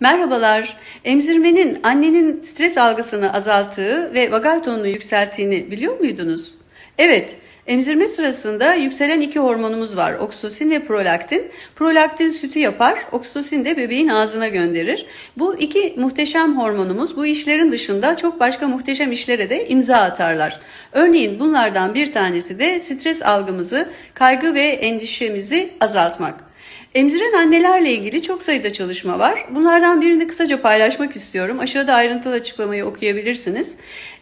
Merhabalar. Emzirmenin annenin stres algısını azalttığı ve vagal tonunu yükselttiğini biliyor muydunuz? Evet, emzirme sırasında yükselen iki hormonumuz var. Oksitosin ve prolaktin. Prolaktin sütü yapar, oksitosin de bebeğin ağzına gönderir. Bu iki muhteşem hormonumuz bu işlerin dışında çok başka muhteşem işlere de imza atarlar. Örneğin bunlardan bir tanesi de stres algımızı, kaygı ve endişemizi azaltmak. Emziren annelerle ilgili çok sayıda çalışma var. Bunlardan birini kısaca paylaşmak istiyorum. Aşağıda ayrıntılı açıklamayı okuyabilirsiniz.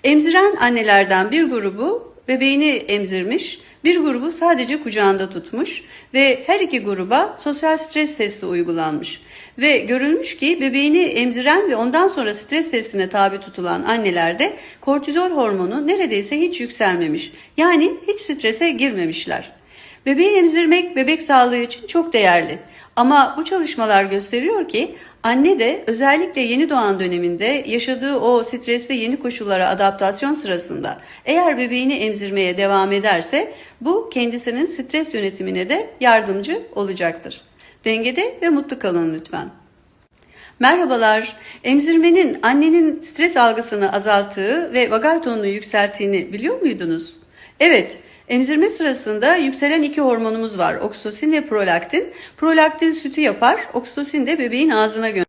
Emziren annelerden bir grubu bebeğini emzirmiş, bir grubu sadece kucağında tutmuş ve her iki gruba sosyal stres testi uygulanmış. Ve görülmüş ki bebeğini emziren ve ondan sonra stres testine tabi tutulan annelerde kortizol hormonu neredeyse hiç yükselmemiş. Yani hiç strese girmemişler. Bebeği emzirmek bebek sağlığı için çok değerli. Ama bu çalışmalar gösteriyor ki anne de özellikle yeni doğan döneminde yaşadığı o stresli yeni koşullara adaptasyon sırasında eğer bebeğini emzirmeye devam ederse bu kendisinin stres yönetimine de yardımcı olacaktır. Dengede ve mutlu kalın lütfen. Merhabalar. Emzirmenin annenin stres algısını azalttığı ve vagal tonunu yükselttiğini biliyor muydunuz? Evet, emzirme sırasında yükselen iki hormonumuz var. Oksitosin ve prolaktin. Prolaktin sütü yapar, oksitosin de bebeğin ağzına gönderir.